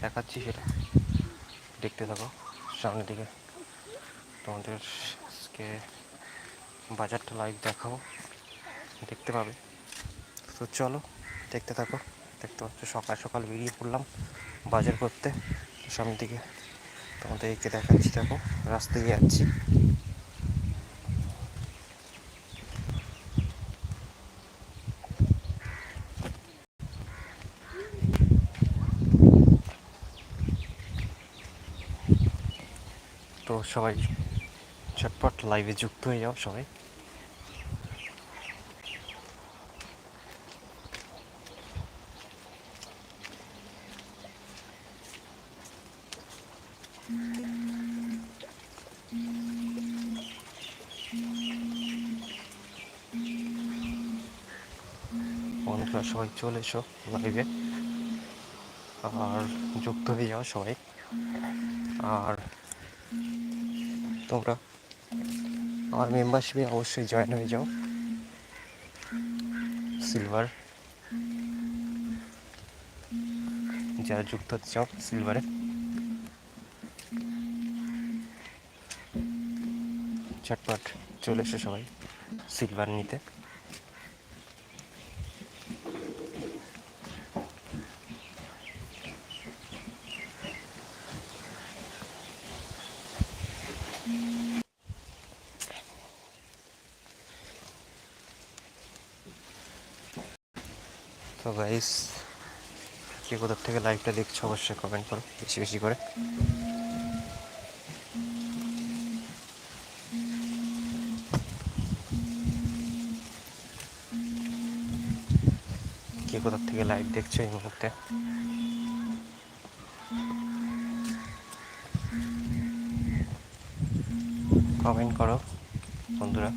দেখাচ্ছি সেটা। দেখতে থাকো, সামনের দিকে। তোমাদের আজকে বাজারটা লাইভ দেখাবো। দেখতে পাবে। তো চলো, দেখতে থাকো। দেখতে পাচ্ছ, সকাল সকাল বেরিয়ে পড়লাম বাজার করতে। সামনের দিকে তোমাদেরকে দেখাচ্ছি, দেখো, রাস্তায় যাচ্ছি। তো সবাই ঝটপট লাইভে যুক্ত হয়ে যাও সবাই। সবাই চলে এসো লাইভে আর যুক্ত হয়ে যাও সবাই। আর তোমরা আমার মেম্বারশিপে অবশ্যই জয়েন হয়ে যাও। সিলভার যারা যুক্ত হতে চাও সিলভারে চটপট চলে এসো সবাই সিলভার নিতে। তো গাইস কে কোথার থেকে লাইভটা দেখছ অবশ্যই কমেন্ট করো, বেশি বেশি করে। কে কোথার থেকে লাইভ দেখছ এই মুহূর্তে? কমেন্ট করো, বন্ধুরা।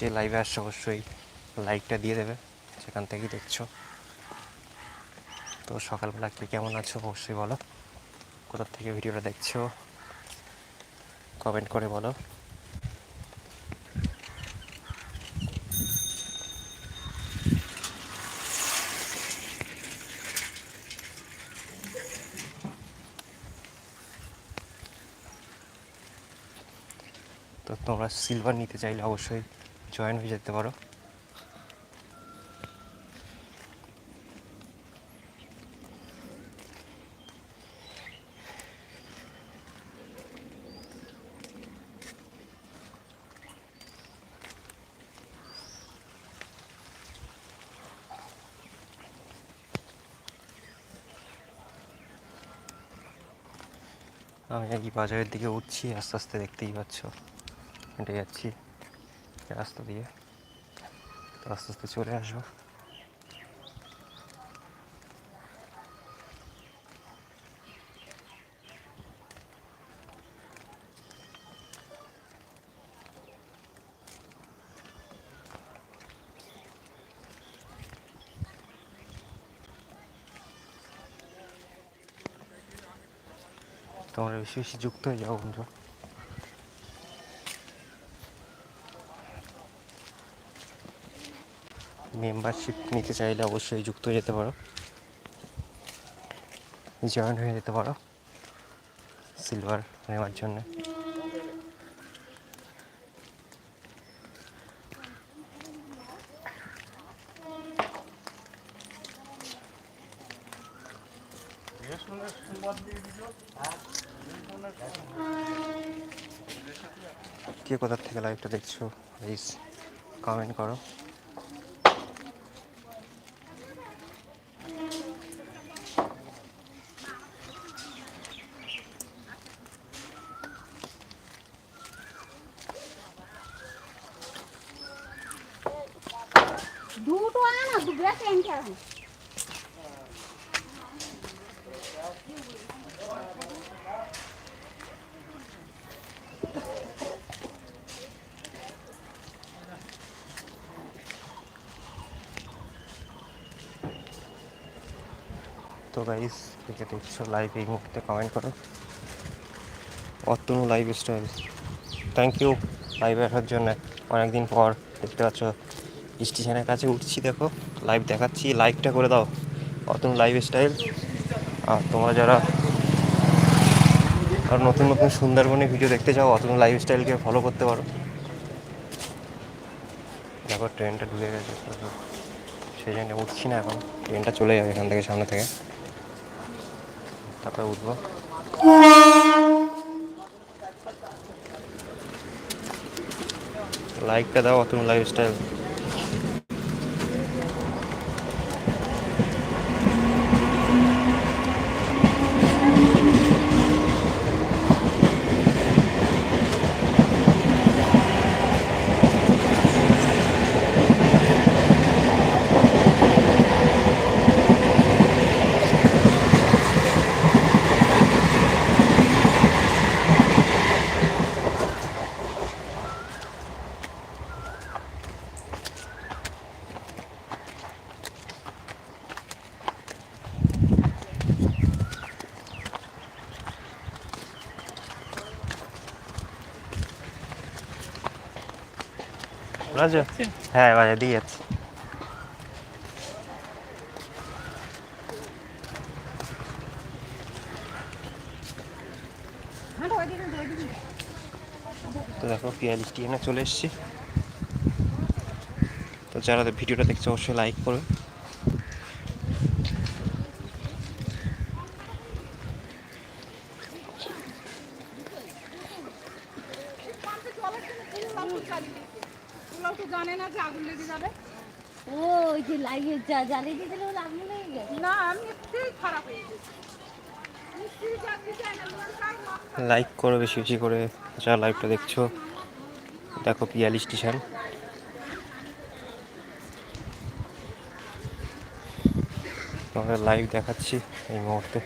যে লাইভে আসছে, অবশ্যই লাইকটা দিয়ে দেবে, সেখান থেকেই দেখছ। তো সকালবেলা কে কেমন আছো অবশ্যই বলো। কোথা থেকে ভিডিওটা দেখছ কমেন্ট করে বলো। তো তোমরা সিলভার নিতে চাইলে অবশ্যই জয়েন হয়ে যেতে পারো। আমি এই বাজারের দিকে উঠছি, আস্তে আস্তে দেখতেই পাচ্ছ। হেঁটে যাচ্ছি। এই রাস্তা দিয়ে আস্তে আস্তে চলে আসব তোমরা বেশি বেশি যুক্ত হয়ে যাও বন্ধু মেম্বারশিপ নিতে চাইলে অবশ্যই যুক্ত হয়ে যেতে পারো। জয়েন হয়ে যেতে পারো। সিলভার নেওয়ার জন্য। কে কোথার থেকে লাইভটা দেখছ প্লিজ কমেন্ট করো। তো গাইস থেকে দেখছ লাইভ এই মুহূর্তে কমেন্ট করো Atanu live style thank you লাইভে আসার জন্য। অনেকদিন পর দেখতে পাচ্ছ স্টেশনের কাছে উঠছি দেখো। লাইভ দেখাচ্ছি লাইভটা করে দাও। অতন লাইফ স্টাইল আর তোমরা যারা আর নতুন নতুন সুন্দরবনে ভিডিও দেখতে চাও অতন লাইফ স্টাইলকে ফলো করতে পারো। দেখো ট্রেনটা ঢুকে গেছে। সেই জন্য উঠছি না এখন। ট্রেনটা চলে যাবে এখান থেকে, সামনে থেকে। তারপরে উঠবো। লাইকটা দাও অতুল লাইফ রাজা হ্যাঁ বাজা দিয়ে যাচ্ছি তো দেখো পিয়ালি স্টিয়ানে চলে এসছি। তো যারা ভিডিওটা দেখছে অবশ্যই লাইক করবে তো জানে না যে আগুন লেগে যাবে ও ওই যে লাগিয়ে যা জ্বালিয়ে আগুন লেগে না আমি খারাপ হয়ে গেছি। লাইক করো। বেশি বেশি করে। যারা লাইভটা দেখছ দেখো পিয়ালি স্টেশন তোমাদের লাইভ দেখাচ্ছি এই মুহূর্তে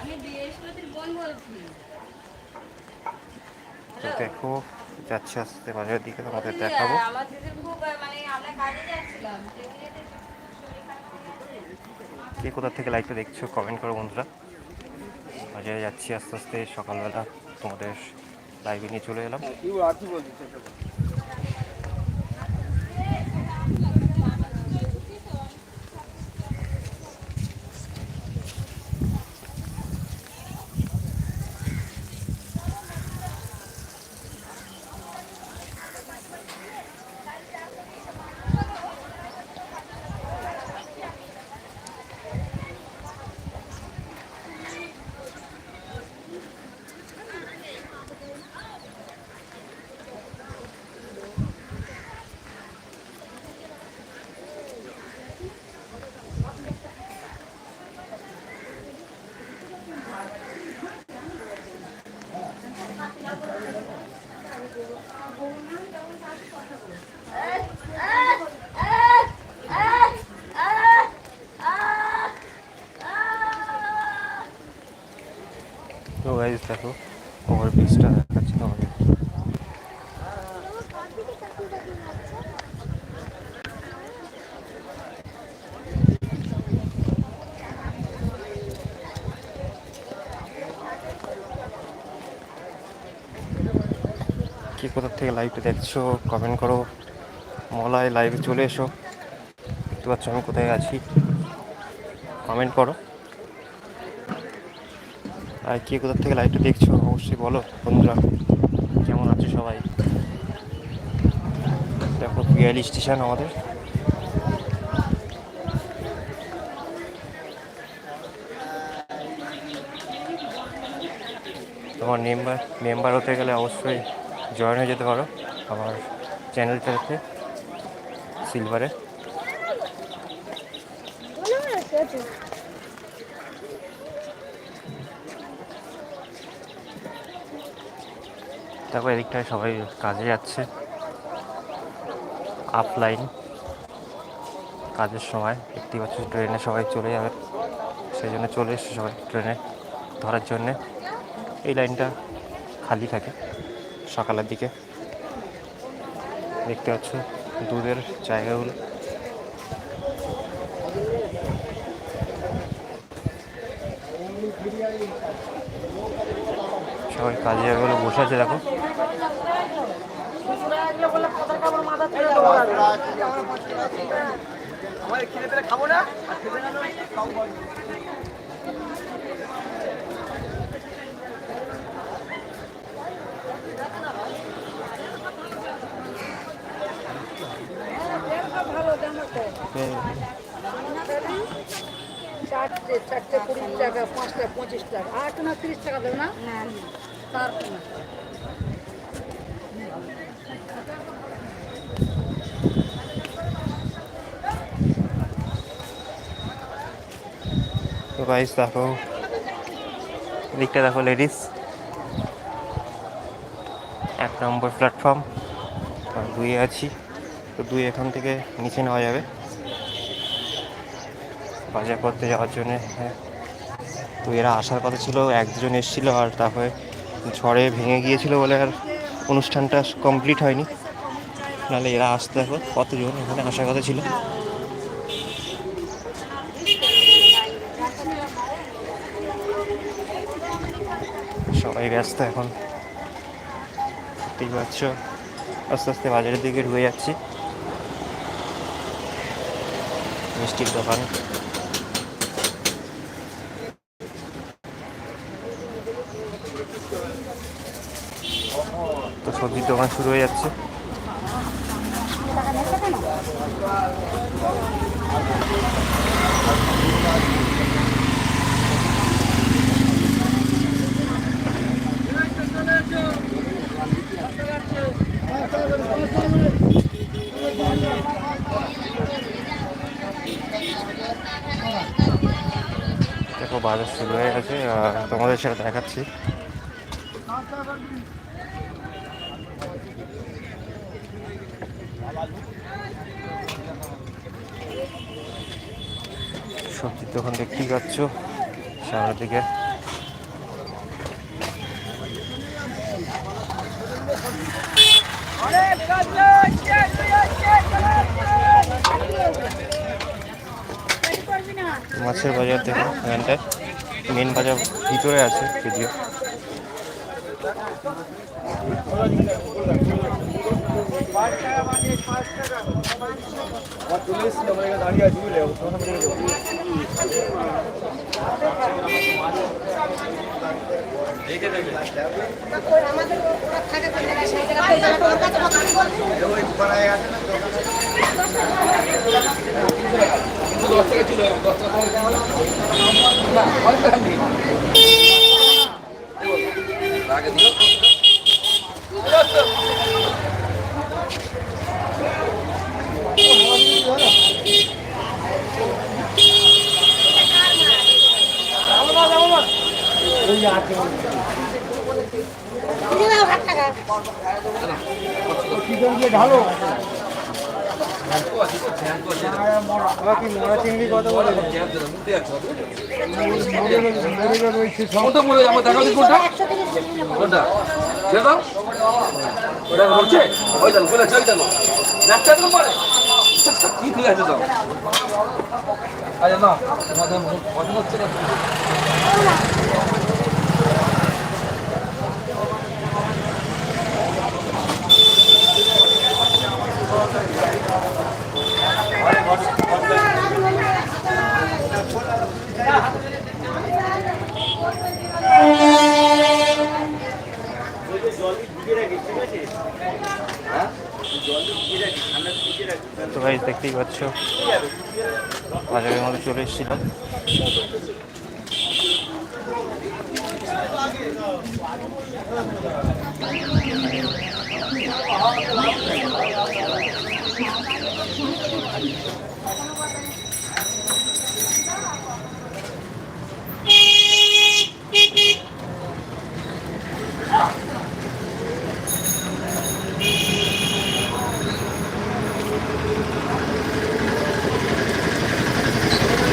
আমি বৃহস্পতির বোন বলছি তো দেখো যাচ্ছে আস্তে বাজারের দিকে তোমাদের দেখাবো। মানে আমরা কাজে যাচ্ছিলাম। কে কোথা থেকে লাইভটা দেখছ কমেন্ট করো বন্ধুরা। বাজারে যাচ্ছি আস্তে আস্তে সকালবেলা তোমাদের লাইভে নিয়ে চলে এলাম। তো গাইজ দেখো ওভার ব্রিজটা দেখাচ্ছি তোমাদের কি কোথা থেকে লাইভটা দেখছ কমেন্ট করো। মলায় লাইভে চলে এসো। দেখতে পাচ্ছ আমি কোথায় আছি। কমেন্ট করো। আর কে কোথা থেকে লাইভটা দেখছ, অবশ্যই বলো। বন্ধুরা, কেমন আছো সবাই? দেখো পিয়ালি স্টেশন আমাদের। তোমার মেম্বার মেম্বার হতে গেলে অবশ্যই জয়েন হয়ে যেতে পারো আমার চ্যানেলটাতে সিলভারে তারপর এদিকটায় সবাই কাজে যাচ্ছে। আপলাইন কাজের সময়। দেখতে পাচ্ছ ট্রেনে সবাই চলে যাবে। সেই জন্য চলে এসছে সবাই ট্রেনে ধরার জন্যে। এই লাইনটা খালি থাকে সকালের দিকে। দেখতে পাচ্ছ, দুধের জায়গাগুলো। সবাই কাজে হলো বসে আছে দেখো। চারটে চারটে কুড়ি টাকা পাঁচটা পঁচিশ টাকা। আট না তিরিশ টাকা দেবে না। তো গাইস দেখো দেখো লেডিস এক নম্বর প্ল্যাটফর্ম আর আছি। তো দুই এখান থেকে নিচে নেওয়া যাবে। বাজার করতে যাওয়ার জন্য হ্যাঁ। তো এরা আসার কথা ছিল, এক দুজন এসেছিল আর তারপরে ঝড়ে ভেঙে গিয়েছিল বলে আর অনুষ্ঠানটা কমপ্লিট হয়নি। নাহলে এরা আসতে দেখো কতজন এখানে আসার কথা ছিল। সবাই ব্যস্ত এখন। ঠিক পাচ্ছ, আস্তে আস্তে বাজারের দিকে ঢুকে যাচ্ছি। মিষ্টির দোকান। সবজির দোকান শুরু হয়ে যাচ্ছে। দেখো বাজার শুরু হয়ে গেছে। তোমাদের সেটা দেখাচ্ছি। সবজির দোকান দেখতেই পাচ্ছ? সামনের দিকে। মাছের বাজার দেখো এখানটায়। মেন বাজার ভিতরে আছে যদিও। দশ টাকা ছিল দশ টাকা আগে কোনটা মরে আমার দেখা দিন কোনটা বলছে ওই বলে চল দেখো নাচটা তো কি ঠিক আছে তো আরে না তোমাদের পছন্দ হচ্ছে না তো ভাই দেখতেই পাচ্ছ। বাজারের মধ্যে চলে এসেছিলাম।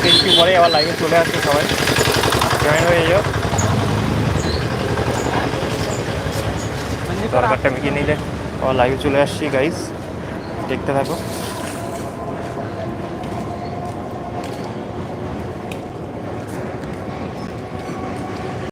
একটু পরে আবার লাইভে চলে আসবে সবাই। জয়েন হয়ে যাও। দরকারটা মিটিয়ে নিলে। আবার লাইভে চলে আসছি গাইস দেখতে থাকো।